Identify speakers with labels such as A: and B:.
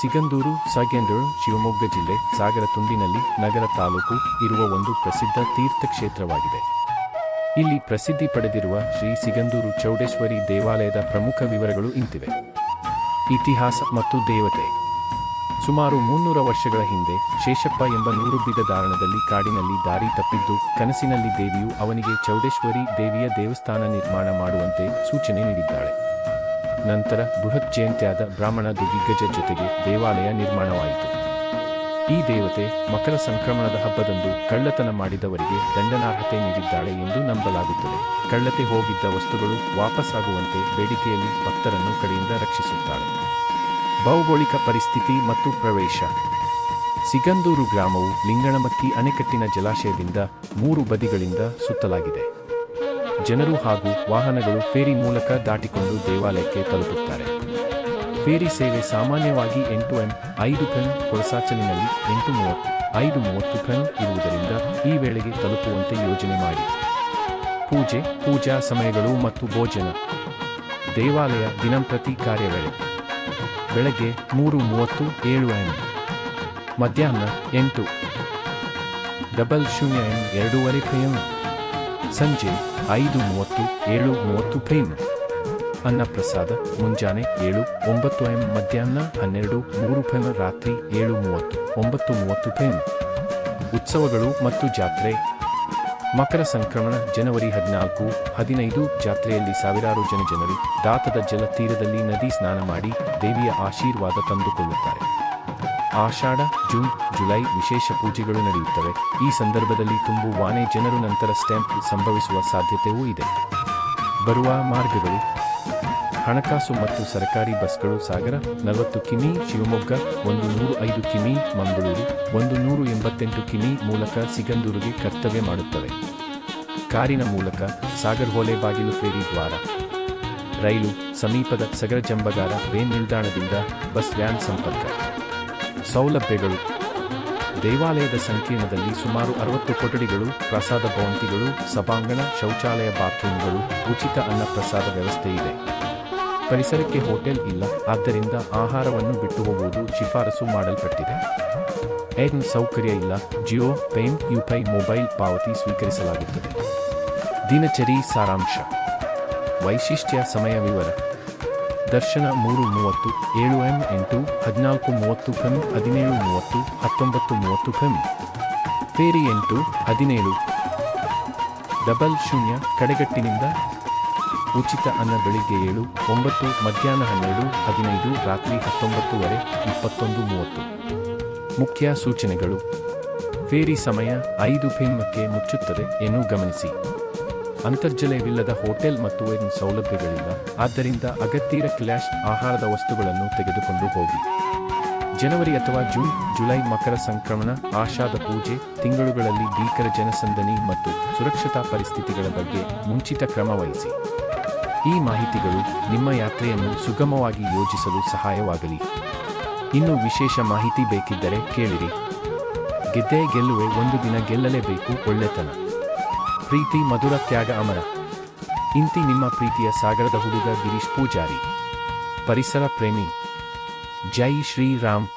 A: ಸಿಗಂದೂರು, ಸಗೆಂದೂರು, ಶಿವಮೊಗ್ಗ ಜಿಲ್ಲೆ, ಸಾಗರ ತುಂಡಿನಲ್ಲಿ ನಗರ ತಾಲೂಕು ಇರುವ ಒಂದು ಪ್ರಸಿದ್ಧ ತೀರ್ಥಕ್ಷೇತ್ರವಾಗಿದೆ. ಇಲ್ಲಿ ಪ್ರಸಿದ್ಧಿ ಪಡೆದಿರುವ ಶ್ರೀ ಸಿಗಂದೂರು ಚೌಡೇಶ್ವರಿ ದೇವಾಲಯದ ಪ್ರಮುಖ ವಿವರಗಳು ಇಂತಿವೆ. ಇತಿಹಾಸ ಮತ್ತು ದೇವತೆ. ಸುಮಾರು ಮುನ್ನೂರ ವರ್ಷಗಳ ಹಿಂದೆ ಶೇಷಪ್ಪ ಎಂಬ ನೂರುಬ್ಬಿದ ದಾರಣದಲ್ಲಿ ಕಾಡಿನಲ್ಲಿ ದಾರಿ ತಪ್ಪಿದ್ದು, ಕನಸಿನಲ್ಲಿ ದೇವಿಯು ಅವನಿಗೆ ಚೌಡೇಶ್ವರಿ ದೇವಿಯ ದೇವಸ್ಥಾನ ನಿರ್ಮಾಣ ಮಾಡುವಂತೆ ಸೂಚನೆ ನೀಡಿದ್ದಾಳೆ. ನಂತರ ಬೃಹತ್ ಜಯಂತಿಯಾದ ಬ್ರಾಹ್ಮಣ ದಿಗ್ಗಜ ಜೊತೆಗೆ ದೇವಾಲಯ ನಿರ್ಮಾಣವಾಯಿತು. ಈ ದೇವತೆ ಮಕರ ಸಂಕ್ರಮಣದ ಹಬ್ಬದಂದು ಕಳ್ಳತನ ಮಾಡಿದವರಿಗೆ ದಂಡನಾರ್ಹತೆ ನೀಡಿದ್ದಾಳೆ ಎಂದು ನಂಬಲಾಗುತ್ತದೆ. ಕಳ್ಳತೆ ಹೋಗಿದ್ದ ವಸ್ತುಗಳು ವಾಪಸ್ಸಾಗುವಂತೆ ಬೇಡಿಕೆಯಲ್ಲಿ ಭಕ್ತರನ್ನು ಕಡೆಯಿಂದ ರಕ್ಷಿಸುತ್ತಾಳೆ. ಭೌಗೋಳಿಕ ಪರಿಸ್ಥಿತಿ ಮತ್ತು ಪ್ರವೇಶ. ಸಿಗಂದೂರು ಗ್ರಾಮವು ಲಿಂಗಣಮಕ್ಕಿ ಅಣೆಕಟ್ಟಿನ ಜಲಾಶಯದಿಂದ ಮೂರು ಬದಿಗಳಿಂದ ಸುತ್ತಲಾಗಿದೆ. ಜನರು ಹಾಗೂ ವಾಹನಗಳು ಫೇರಿ ಮೂಲಕ ದಾಟಿಕೊಂಡು ದೇವಾಲಯಕ್ಕೆ ತಲುಪುತ್ತಾರೆ. ಫೇರಿ ಸೇವೆ ಸಾಮಾನ್ಯವಾಗಿ ಎಂಟು ಎಂ, ಐದು ಟನ್ ಕೊಳಸಾಚಲಿನಲ್ಲಿ ಎಂಟು ಮೂವತ್ತು, ಐದು ಮೂವತ್ತು ಟನ್ ಇರುವುದರಿಂದ ಈ ವೇಳೆಗೆ ತಲುಪುವಂತೆ ಯೋಜನೆ ಮಾಡಿ. ಪೂಜೆ, ಪೂಜಾ ಸಮಯಗಳು ಮತ್ತು ಭೋಜನ. ದೇವಾಲಯ ದಿನಂಪ್ರತಿ ಕಾರ್ಯವೇಳೆ. ಬೆಳಗ್ಗೆ ಮೂರು ಮೂವತ್ತು, ಏಳು ಎಂ, ಮಧ್ಯಾಹ್ನ ಎಂಟು, ಡಬಲ್ ಶೂನ್ಯ ಎಂ, ಎರಡೂವರೆ ಪಿ.ಎಂ. ಸಂಜೆ ಐದು ಮೂವತ್ತು, ಏಳು ಮೂವತ್ತು ಪ್ರೇಮ್. ಅನ್ನಪ್ರಸಾದ, ಮುಂಜಾನೆ ಏಳು, ಒಂಬತ್ತು ಎಂ, ಮಧ್ಯಾಹ್ನ ಹನ್ನೆರಡು ಮೂರು ಪ್ರೇಮ, ರಾತ್ರಿ ಏಳು ಮೂವತ್ತು, ಒಂಬತ್ತು ಮೂವತ್ತು ಪ್ರೇಮ್. ಉತ್ಸವಗಳು ಮತ್ತು ಜಾತ್ರೆ. ಮಕರ ಸಂಕ್ರಮಣ, ಜನವರಿ ಹದಿನಾಲ್ಕು, ಹದಿನೈದು, ಜಾತ್ರೆಯಲ್ಲಿ ಸಾವಿರಾರು ಜನ ಜನರು, ದಾತದ ಜಲತೀರದಲ್ಲಿ ನದಿ ಸ್ನಾನ ಮಾಡಿ ದೇವಿಯ ಆಶೀರ್ವಾದ ತಂದುಕೊಳ್ಳುತ್ತಾರೆ. ಆಷಾಢ, ಜೂನ್, ಜುಲೈ ವಿಶೇಷ ಪೂಜೆಗಳು ನಡೆಯುತ್ತವೆ. ಈ ಸಂದರ್ಭದಲ್ಲಿ ತುಂಬು ವಾನೆ ಜನರು ನಂತರ ಸ್ಟ್ಯಾಂಪ್ ಸಂಭವಿಸುವ ಸಾಧ್ಯತೆಯೂ ಇದೆ. ಬರುವ ಮಾರ್ಗಗಳು. ಹಣಕಾಸು ಮತ್ತು ಸರ್ಕಾರಿ ಬಸ್ಗಳು ಸಾಗರ, ನಲವತ್ತು ಕಿಮಿ, ಶಿವಮೊಗ್ಗ, ಒಂದು ನೂರು ಐದು ಕಿಮಿ, ಮಂಗಳೂರು, ಒಂದು ನೂರು ಎಂಬತ್ತೆಂಟು ಕಿಮಿ ಮೂಲಕ ಸಿಗಂದೂರಿಗೆ ಕರ್ತವ್ಯ ಮಾಡುತ್ತವೆ. ಕಾರಿನ ಮೂಲಕ ಸಾಗರ್ ಹೋಲೆ ಬಾಗಿಲು ಫೇರಿ ದ್ವಾರ. ರೈಲು ಸಮೀಪದ ಸಗರ ಜಂಬಗಾರ ರೈಲ್ ನಿಲ್ದಾಣದಿಂದ ಬಸ್ ವ್ಯಾನ್ ಸಂಪರ್ಕ. ಸೌಲಭ್ಯಗಳು. ದೇವಾಲಯದ ಸಂಕೀರ್ಣದಲ್ಲಿ ಸುಮಾರು ಅರವತ್ತು ಕೊಠಡಿಗಳು, ಪ್ರಸಾದ ಭವಂತಿಗಳು, ಸಭಾಂಗಣ, ಶೌಚಾಲಯ ಬಾತ್ರೂಮ್ಗಳು, ಉಚಿತ ಅನ್ನಪ್ರಸಾದ ವ್ಯವಸ್ಥೆ ಇದೆ. ಪರಿಸರಕ್ಕೆ ಹೋಟೆಲ್ ಇಲ್ಲ, ಆದ್ದರಿಂದ ಆಹಾರವನ್ನು ಬಿಟ್ಟು ಹೋಗುವುದು ಶಿಫಾರಸು ಮಾಡಲ್ಪಟ್ಟಿದೆ. ಏನ್ ಸೌಕರ್ಯ ಇಲ್ಲ, ಜಿಯೋ, ಪೇಮ್, ಯುಪೈ ಮೊಬೈಲ್ ಪಾವತಿ ಸ್ವೀಕರಿಸಲಾಗುತ್ತದೆ. ದಿನಚರಿ ಸಾರಾಂಶ. ವೈಶಿಷ್ಟ್ಯ ಸಮಯ ವಿವರ. ದರ್ಶನ ಮೂರು ಮೂವತ್ತು, ಏಳು ಎಂ ಎಂಟು, ಹದಿನಾಲ್ಕು ಮೂವತ್ತು ಫೆಮ್ ಹದಿನೇಳು ಮೂವತ್ತು, ಹತ್ತೊಂಬತ್ತು ಮೂವತ್ತು ಫೆಮ್ ಫೇರಿ ಎಂಟು, ಹದಿನೇಳು. ಡಬಲ್ ಶೂನ್ಯ, ಕಡೆಗಟ್ಟಿನಿಂದ. ಉಚಿತ ಅನ್ನ ಬೆಳಿಗ್ಗೆ ಏಳು, ಒಂಬತ್ತು, ಮಧ್ಯಾಹ್ನ ಹನ್ನೆರಡು, ಹದಿನೈದು, ರಾತ್ರಿ ಹತ್ತೊಂಬತ್ತುವರೆ ಇಪ್ಪತ್ತೊಂದು ಮೂವತ್ತು. ಮುಖ್ಯ ಸೂಚನೆಗಳು. ಫೇರಿ ಸಮಯ ಐದು ಪಿಂಕ್ಕೆ ಮುಚ್ಚುತ್ತದೆ ಎಂದು ಗಮನಿಸಿ. ಅಂತರ್ಜಲವಿಲ್ಲದ ಹೋಟೆಲ್ ಮತ್ತು ವೈನ್ ಸೌಲಭ್ಯಗಳಿಲ್ಲ. ಆದ್ದರಿಂದ ಅಗತ್ಯರ ಕ್ಲಾಶ್ ಆಹಾರದ ವಸ್ತುಗಳನ್ನು ತೆಗೆದುಕೊಂಡು ಹೋಗಿ. ಜನವರಿ ಅಥವಾ ಜೂನ್, ಜುಲೈ ಮಕರ ಸಂಕ್ರಮಣ, ಆಷಾಢ ಪೂಜೆ ತಿಂಗಳುಗಳಲ್ಲಿ ಭೀಕರ ಜನಸಂದಣಿ ಮತ್ತು ಸುರಕ್ಷತಾ ಪರಿಸ್ಥಿತಿಗಳ ಬಗ್ಗೆ ಮುಂಚಿತ ಕ್ರಮ ವಹಿಸಿ. ಈ ಮಾಹಿತಿಗಳು ನಿಮ್ಮ ಯಾತ್ರೆಯನ್ನು ಸುಗಮವಾಗಿ ಯೋಜಿಸಲು ಸಹಾಯವಾಗಲಿ. ಇನ್ನು ವಿಶೇಷ ಮಾಹಿತಿ ಬೇಕಿದ್ದರೆ ಕೇಳಿರಿ. ಗೆದ್ದೇ ಗೆಲ್ಲುವೆ ಒಂದು ದಿನ ಗೆಲ್ಲಲೇಬೇಕು ಒಳ್ಳೆತನ. ಪ್ರೀತಿ, ಮಧುರ, ತ್ಯಾಗ, ಅಮರ. ಇಂತಿ ನಿಮ್ಮ ಪ್ರೀತಿಯ ಸಾಗರದ ಹುಡುಗ ಗಿರೀಶ್ ಪೂಜಾರಿ. ಪರಿಸರ ಪ್ರೇಮಿ. ಜೈ ಶ್ರೀರಾಮ್.